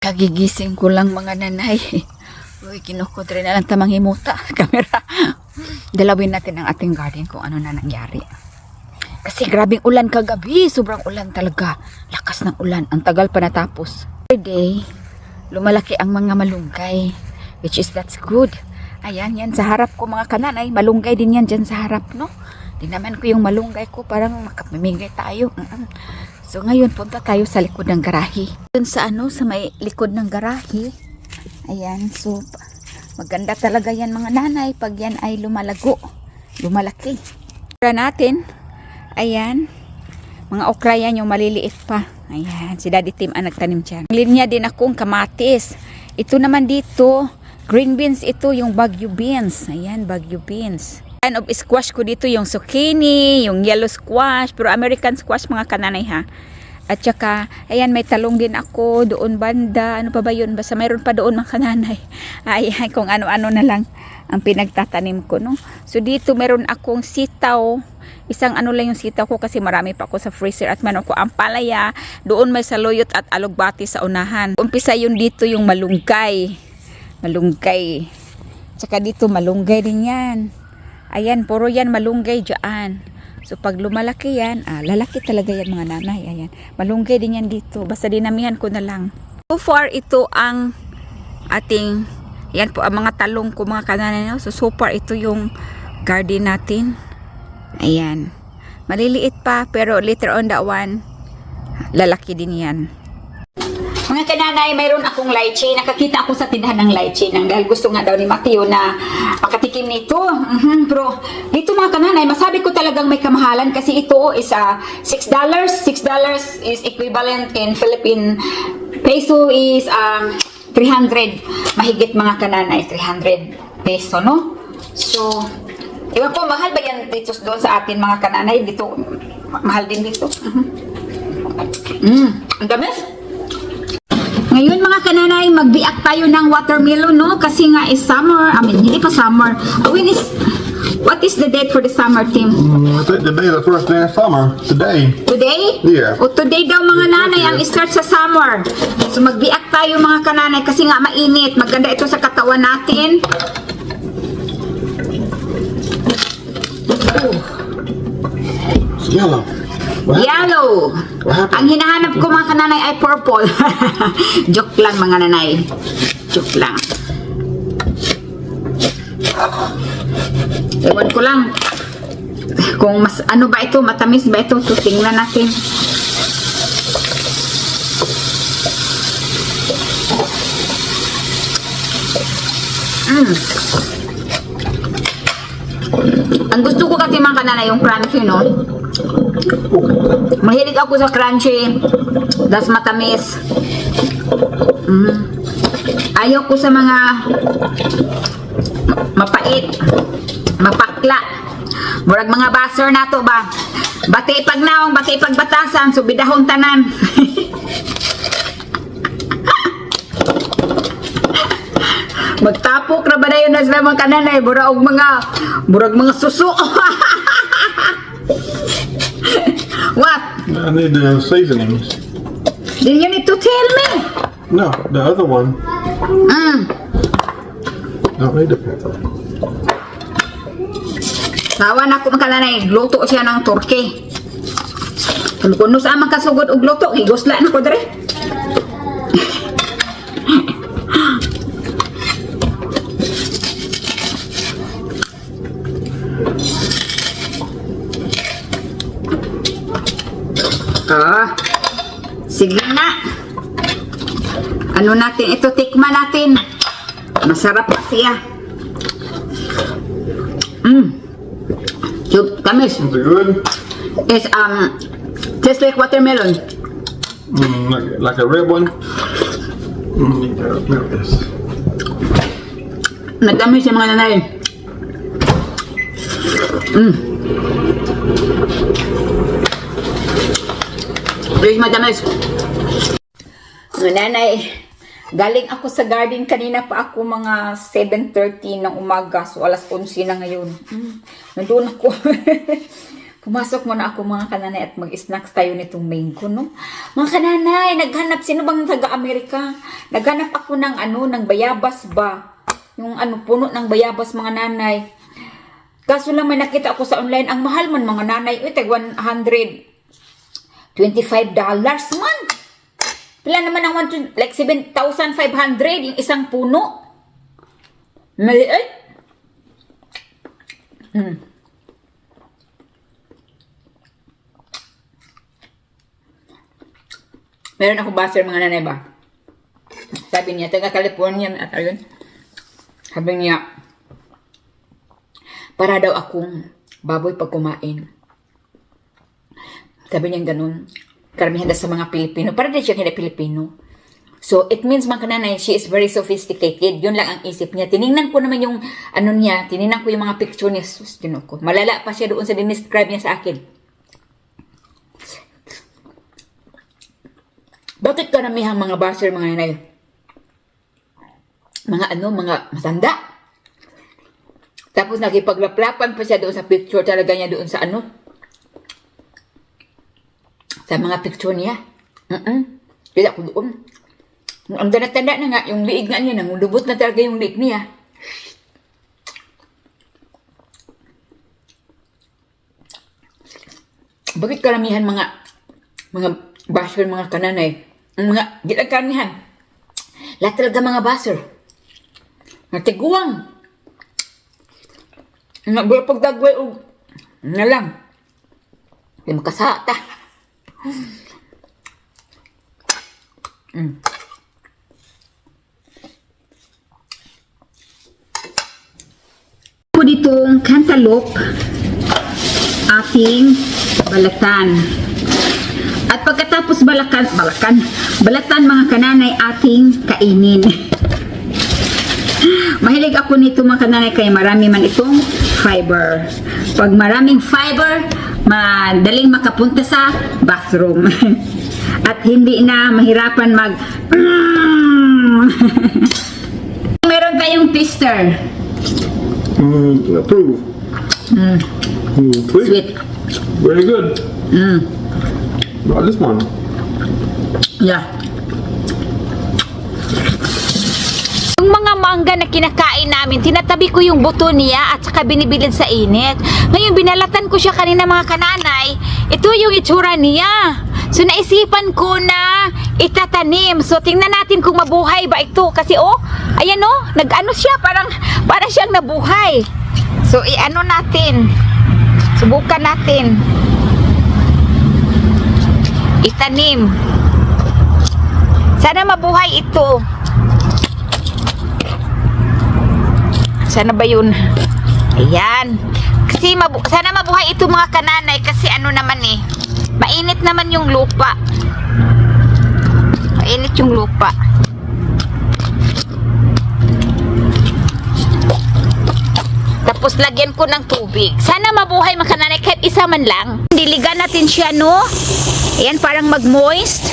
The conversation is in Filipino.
Kagigising ko lang mga nanay. Uy, kinukod rin na lang tamang himuta. Kamera. Dalawin natin ang ating garden kung ano na nangyari. Kasi grabing ulan kagabi. Sobrang ulan talaga. Lakas ng ulan. Ang tagal pa natapos. Today, lumalaki ang mga malunggay. Which is that's good. Ayan, yan sa harap ko mga kananay. Malunggay din yan dyan sa harap, no? Tinaman ko yung malunggay ko. Parang makapamimigay tayo. Mm-mm. So ngayon, punta tayo sa likod ng garahe. Dun sa ano, sa may likod ng garahe. Ayan, so maganda talaga yan mga nanay pag yan ay lumalago. Lumalaki. Okra natin. Ayan. Mga okra yan yung maliliit pa. Ayan, si Daddy Tim ang nagtanim dyan. Linya din akong kamatis. Ito naman dito, green beans ito, yung Baguio beans. Ayan, Baguio beans. Kind of squash ko dito yung zucchini, yung yellow squash, pero American squash mga kananay ha. At saka, ayan, may talong din ako doon banda. Ano pa ba yun? Basta mayroon pa doon mga kananay. Ayan, kung ano-ano na lang ang pinagtatanim ko, no? So, dito meron akong sitaw. Isang ano lang yung sitaw ko kasi marami pa ako sa freezer at meron ko ang palaya. Doon may saluyot at alugbati sa unahan. Umpisa yun dito yung malunggay. Malunggay. Tsaka dito malunggay din yan. Ayan, puro yan malunggay dyan. So pag lumalaki yan, ah, lalaki talaga yan mga nanay. Ayan, malunggay din yan dito. Basta dinamihan ko na lang. So far, ito ang ating, yan po ang mga talong ko mga kananay. No? So, so far, ito yung garden natin. Ayan. Maliliit pa, pero later on that one, lalaki din yan. Mga kananay, mayroon akong lychee. Nakakita ako sa tindahan ng lychee nang dahil gusto nga daw ni Mateo na makatikim nito. Mhm, Pero dito mga kananay, masabi ko talagang may kamahalan kasi ito is uh, $6. $6 is equivalent in Philippine peso is um, 300. Mahigit mga kananay, 300 peso, no? So, Ewan ko, mahal ba yan dito doon sa atin mga kananay? Dito, ma- mahal din dito. Mhm. Mm, ang damis. Ngayon mga kananay, magbiak tayo ng watermelon, no? Kasi nga is summer. I mean, hindi pa summer. Uh, When is, what is the date for the summer team? Mm, today the first day of summer. Today. Today? Yeah. O today daw mga nanay ang start sa summer. So magbiak tayo mga kananay kasi nga mainit. Maganda ito sa katawan natin. It's yellow. What? Yellow. What? Ang hinahanap ko mga kananay ay purple. Joke lang mga nanay. Joke lang. Ewan ko lang. Kung mas ano ba ito, matamis ba ito, so tingnan natin. Mm. Ang gusto ko kasi mga kananay yung crunchy, no? Mahilig ako sa crunchy. Das matamis. Mm. Ayaw ko sa mga ma- mapait. Mapakla. Murag mga baser na to ba? Bati pag naong, bati pag batasan, subidahon tanan. Magtapok na ba na yun na sila mga kananay? Mura og mga, murag mga suso. What? I need the seasonings. Then you need to tell me. No, the other one. Mm. Don't need the pepper. Sawa na ako makalanay, luto siya ng turkey. Kung kuno sa amang kasugod og luto, higosla na ko dere. Ah, sige na. Ano natin, ito tikman natin. Masarap pa siya. Mm. Chup, tamis. Good? It's um tastes like watermelon. Mm, like, like a red one? Mm, this. Matamis yung mga nanay. Mm. Please, matamis. Mga nanay, galing ako sa garden kanina pa ako mga 7.30 ng umaga. So, alas 11 na ngayon. Mm. Nandun ako. Pumasok muna ako mga kananay at mag-snacks tayo nitong mango, no? Mga kananay, naghanap, sino bang taga-Amerika? Naghanap ako ng ano, ng bayabas ba? Yung ano, puno ng bayabas mga nanay. Kaso lang may nakita ako sa online, ang mahal man mga nanay, uy, tag 125 dollars man. Pila naman ang 1, like 7,500 yung isang puno. Maliit. Hmm. Meron ako baser mga nanay ba? Sabi niya, taga California at ayun. Sabi niya, para daw akong baboy pag kumain. Sabi niya ganun. Karamihan sa mga Pilipino. Para din siya hindi Pilipino. So, it means mga kananay, she is very sophisticated. Yun lang ang isip niya. Tiningnan ko naman yung, ano niya, tiningnan ko yung mga picture niya. Sus, ko. Malala pa siya doon sa dinescribe niya sa akin. Bakit karamihang mga baser, mga nanay? Mga ano, mga matanda. Tapos nakipaglaplapan pa siya doon sa picture talaga niya doon sa ano. Sa mga picture niya. Mm-mm. Kaya ako doon. Ang tanda-tanda na nga, yung liig nga niya, nangulubot na talaga yung liig niya. Bakit karamihan mga mga basher, mga kananay, ang mga, di lang karamihan, lahat talaga mga basher. Natiguang. Nga ba pagdagway o na lang. Di makasata. Mm. ko ditong cantaloupe ating balatan. At pagkatapos balakan, balakan, balatan mga kananay ating kainin. Mahilig ako nito mga kananay kaya marami man itong fiber. Pag maraming fiber, madaling makapunta sa bathroom. At hindi na mahirapan mag Meron tayong twister. Mm, approve. Mm, sweet. Sweet. Very good. Mm. About this one. Yeah. Yung mga mangga na kinakain namin, tinatabi ko yung buto niya at saka binibilid sa init. Ngayon, binalatan ko siya kanina mga kananay. Ito yung itsura niya. So, naisipan ko na itatanim. So, tingnan natin kung mabuhay ba ito. Kasi, oh, ayan oh, nag-ano siya, parang, parang siyang nabuhay. So, i-ano natin. Subukan natin. Itanim. Sana mabuhay ito. Sana ba yun? Ayan. Kasi mabu- sana mabuhay ito mga kananay kasi ano naman eh. Mainit naman yung lupa. Mainit yung lupa. Tapos lagyan ko ng tubig. Sana mabuhay mga kananay kahit isa man lang. Diligan natin siya no. Ayan parang mag-moist.